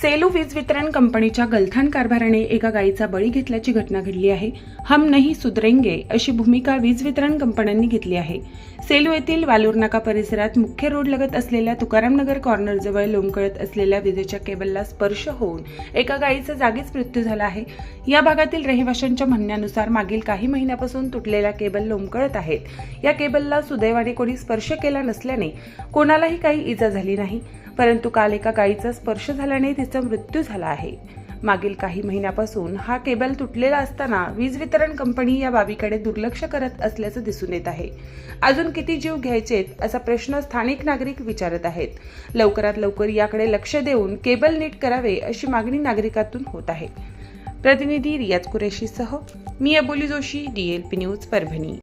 सेलू वीज वितरण कंपनीच्या गलथान कारभाराने एका गायीचा बळी घेतल्याची घटना घडली आहे. हम नाही सुधरेंगे अशी भूमिका वीज वितरण कंपन्यांनी घेतली आहे. सेलू येथील वालुरनाका परिसरात मुख्य रोड लगत असलेल्या तुकारामनगर कॉर्नरजवळ लोंबकळत असलेल्या विजेच्या केबलला स्पर्श होऊन एका गायीचा जागीच मृत्यू झाला आहे. या भागातील रहिवाशांच्या म्हणण्यानुसार मागील काही महिन्यापासून तुटलेल्या केबल लोंबकळत आहेत. या केबलला सुदैवाने कोणी स्पर्श केला नसल्याने कोणालाही काही इजा झाली नाही. परंतु काल एका गायीचा स्पर्श झाल्याने तिचा मृत्यू झाला आहे. मागील काही महिन्यापासून हा केबल तुटलेला असताना वीज वितरण कंपनी या बाबीकडे दुर्लक्ष करत असल्याचं दिसून येत आहे. अजून किती जीव घ्यायचेत असा प्रश्न स्थानिक नागरिक विचारत आहेत. लवकरात लवकर याकडे लक्ष देऊन केबल नीट करावे अशी मागणी नागरिकातून होत आहे. प्रतिनिधी रियाज कुरेशीसह मी अबोली जोशी डीएलपी न्यूज परभणी.